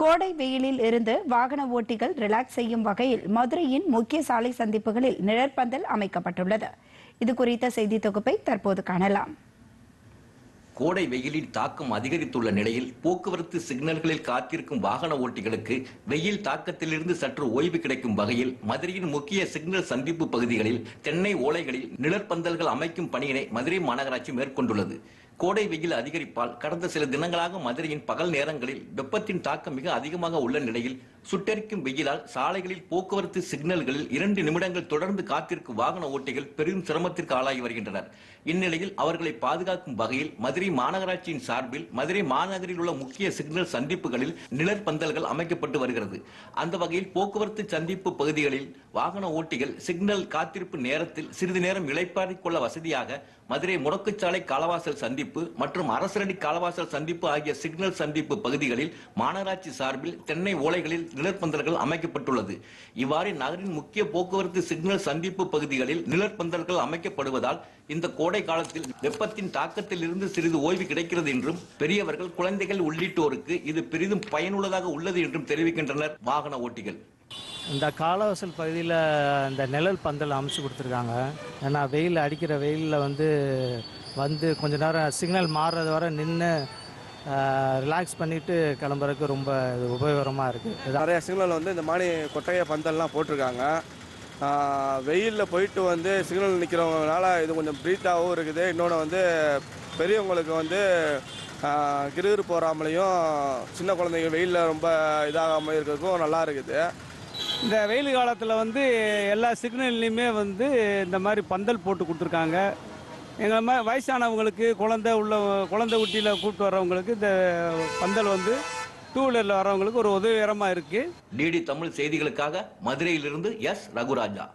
கோடை வெயிலில் இருந்து வாகன ஓட்டிகள் ரிலாக்ஸ் செய்யும் வகையில் மதுரையின் முக்கிய சாலை சந்திப்புகளில் நிழற்பந்தல் அமைக்கப்பட்டுள்ளது. இது குறித்த செய்தி தொகுப்பை தற்போது காணலாம். கோடை வெயிலின் தாக்கம் அதிகரித்துள்ள நிலையில் போக்குவரத்து சிக்னல்களில் காத்திருக்கும் வாகன ஓட்டிகளுக்கு வெயில் தாக்கத்திலிருந்து சற்று ஓய்வு கிடைக்கும் வகையில் மதுரையின் முக்கிய சிக்னல் சந்திப்பு பகுதிகளில் தென்னை ஓலைகளில் நிழற்பந்தல்கள் அமைக்கும் பணியினை மதுரை மாநகராட்சி மேற்கொண்டுள்ளது. கோடை வெயில் அதிகரிப்பால் கடந்த சில தினங்களாக மதுரையின் பகல் நேரங்களில் வெப்பத்தின் தாக்கம் மிக அதிகமாக உள்ள நிலையில் சுட்டெரிக்கும் வெயிலால் சாலைகளில் போக்குவரத்து சிக்னல்களில் இரண்டு நிமிடங்கள் தொடர்ந்து காத்திருக்கும் வாகன ஓட்டிகள் பெரும் சிரமத்திற்கு ஆளாகி வருகின்றனர். இந்நிலையில் அவர்களை பாதுகாக்கும் வகையில் மதுரை மாநகராட்சியின் சார்பில் மதுரை மாநகரில் உள்ள முக்கிய சிக்னல் சந்திப்புகளில் நிழற்பந்தல்கள் அமைக்கப்பட்டு வருகிறது. அந்த வகையில் போக்குவரத்து சந்திப்பு பகுதிகளில் வாகன ஓட்டிகள் சிக்னல் காத்திருப்பு நேரத்தில் சிறிது நேரம் இளைப்பாறிக் கொள்ள வசதியாக மதுரை முடக்குச்சாலை காலவாசல் சந்திப்பு மற்றும் அரசரடி காலவாசல் சந்திப்பு ஆகிய சிக்னல் சந்திப்பு பகுதிகளில் மாநகராட்சி சார்பில் தென்னை ஓலைகளில் நிழற்பந்தல்கள் அமைக்கப்பட்டுள்ளது. இவ்வாறு நகரின் முக்கிய போக்குவரத்து சிக்னல் சந்திப்பு பகுதிகளில் நிழற்பந்தல்கள் அமைக்கப்படுவதால் இந்த கோடை காலத்தில் வெப்பத்தின் தாக்கத்தில் இருந்து சிறிது ஓய்வு கிடைக்கிறது என்றும் பெரியவர்கள் குழந்தைகள் உள்ளிட்டோருக்கு இது பெரிதும் பயனுள்ளதாக உள்ளது என்றும் தெரிவிக்கின்றனர் வாகன ஓட்டிகள். இந்த காலவாசல் பகுதியில் இந்த நிழல் பந்தல் அமைச்சு கொடுத்துருக்காங்க. ஏன்னா வெயில் அடிக்கிற வெயிலில் வந்து வந்து கொஞ்ச நேரம் சிக்னல் மாறுறது வர நின்று ரிலாக்ஸ் பண்ணிவிட்டு கிளம்புறதுக்கு ரொம்ப இது உபயோகரமாக இருக்குது நிறைய சிக்னல் வந்து இந்த மாதிரி கொட்டகை பந்தல்லாம் போட்டிருக்காங்க. வெயிலில் போயிட்டு வந்து சிக்னல் நிற்கிறவங்கனால இது கொஞ்சம் ப்ரீத்தாகவும் இருக்குது. இன்னொன்று வந்து பெரியவங்களுக்கு வந்து கிருகிரு போகாமலையும் சின்ன குழந்தைங்க வெயிலில் ரொம்ப இதாகாமல் இருக்கிறதுக்கும் நல்லா இருக்குது. இந்த வெயில் காலத்தில் வந்து எல்லா சிக்னல்லையுமே வந்து இந்த மாதிரி பந்தல் போட்டு கொடுத்துருக்காங்க. எங்களை மாதிரி வயசானவங்களுக்கு குழந்தை உள்ள குழந்தை குட்டியில் கூப்பிட்டு வர்றவங்களுக்கு இந்த பந்தல் வந்து டூ வீலரில் வர்றவங்களுக்கு ஒரு உதவிகரமாக இருக்குது டிடி தமிழ் செய்திகளுக்காக மதுரையிலிருந்து எஸ் ரகுராஜா.